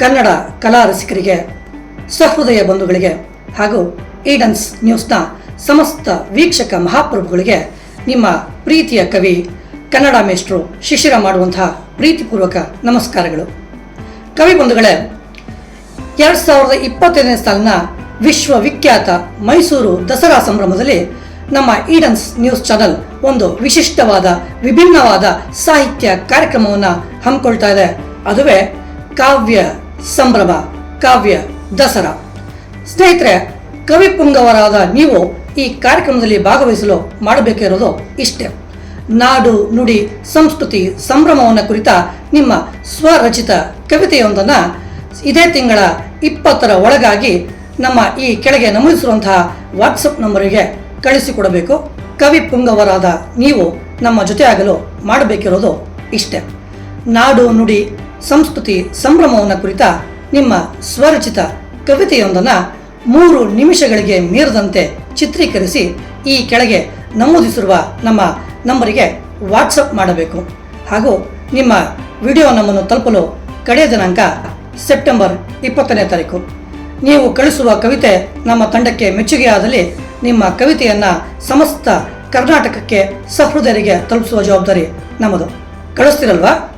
ಕನ್ನಡ ಕಲಾ ರಸಿಕರಿಗೆ ಸಹೃದಯ ಬಂಧುಗಳಿಗೆ ಹಾಗೂ ಈಡನ್ಸ್ ನ್ಯೂಸ್ನ ಸಮಸ್ತ ವೀಕ್ಷಕ ಮಹಾಪ್ರಭುಗಳಿಗೆ ನಿಮ್ಮ ಪ್ರೀತಿಯ ಕವಿ, ಕನ್ನಡ ಮೇಷ್ಟ್ರು ಶಿಶಿರ ಮಾಡುವಂತಹ ಪ್ರೀತಿಪೂರ್ವಕ ನಮಸ್ಕಾರಗಳು. ಕವಿ ಬಂಧುಗಳೇ, ಎರಡು ಸಾವಿರದ ಇಪ್ಪತ್ತೈದನೇ ಸಾಲಿನ ವಿಶ್ವವಿಖ್ಯಾತ ಮೈಸೂರು ದಸರಾ ಸಂಭ್ರಮದಲ್ಲಿ ನಮ್ಮ ಈಡನ್ಸ್ ನ್ಯೂಸ್ ಚಾನೆಲ್ ಒಂದು ವಿಶಿಷ್ಟವಾದ, ವಿಭಿನ್ನವಾದ ಸಾಹಿತ್ಯ ಕಾರ್ಯಕ್ರಮವನ್ನು ಹಮ್ಮಿಕೊಳ್ತಾ ಇದೆ. ಅದುವೇ ಕಾವ್ಯ ಸಂಭ್ರಮ, ಕಾವ್ಯ, ದಸರಾ. ಸ್ನೇಹಿತರೆ, ಕವಿ ಪುಂಗವರಾದ ನೀವು ಈ ಕಾರ್ಯಕ್ರಮದಲ್ಲಿ ಭಾಗವಹಿಸಲು ಮಾಡಬೇಕಿರೋದು ಇಷ್ಟೇ. ನಾಡು, ನುಡಿ, ಸಂಸ್ಕೃತಿ, ಸಂಭ್ರಮವನ್ನು ಕುರಿತ ನಿಮ್ಮ ಸ್ವರಚಿತ ಕವಿತೆಯೊಂದನ್ನು ಇದೇ ತಿಂಗಳ ಇಪ್ಪತ್ತರ ಒಳಗಾಗಿ ನಮ್ಮ ಈ ಕೆಳಗೆ ನಮೂದಿಸಿರುವಂತಹ ವಾಟ್ಸಪ್ ನಂಬರಿಗೆ ಕಳಿಸಿಕೊಡಬೇಕು. ಕವಿ ಪುಂಗವರಾದ ನೀವು ನಮ್ಮ ಜೊತೆಯಾಗಲು ಮಾಡಬೇಕಿರೋದು ಇಷ್ಟೇ. ನಾಡು, ನುಡಿ ಸಂಸ್ಕೃತಿ ಸಂಭ್ರಮವನ್ನು ಕುರಿತ ನಿಮ್ಮ ಸ್ವರಚಿತ ಕವಿತೆಯೊಂದನ್ನು ಮೂರು ನಿಮಿಷಗಳಿಗೆ ಮೀರದಂತೆ ಚಿತ್ರೀಕರಿಸಿ ಈ ಕೆಳಗೆ ನಮೂದಿಸಿರುವ ನಮ್ಮ ನಂಬರಿಗೆ ವಾಟ್ಸಪ್ ಮಾಡಬೇಕು. ಹಾಗೂ ನಿಮ್ಮ ವಿಡಿಯೋ ನಮ್ಮನ್ನು ತಲುಪಲು ಕಡೆಯ ದಿನಾಂಕ ಸೆಪ್ಟೆಂಬರ್ ಇಪ್ಪತ್ತನೇ ತಾರೀಕು. ನೀವು ಕಳಿಸುವ ಕವಿತೆ ನಮ್ಮ ತಂಡಕ್ಕೆ ಮೆಚ್ಚುಗೆಯಾದಲ್ಲಿ ನಿಮ್ಮ ಕವಿತೆಯನ್ನು ಸಮಸ್ತ ಕರ್ನಾಟಕಕ್ಕೆ ಸಹೃದಯರಿಗೆ ತಲುಪಿಸುವ ಜವಾಬ್ದಾರಿ ನಮ್ಮದು. ಕಳಿಸ್ತಿರಲ್ವಾ?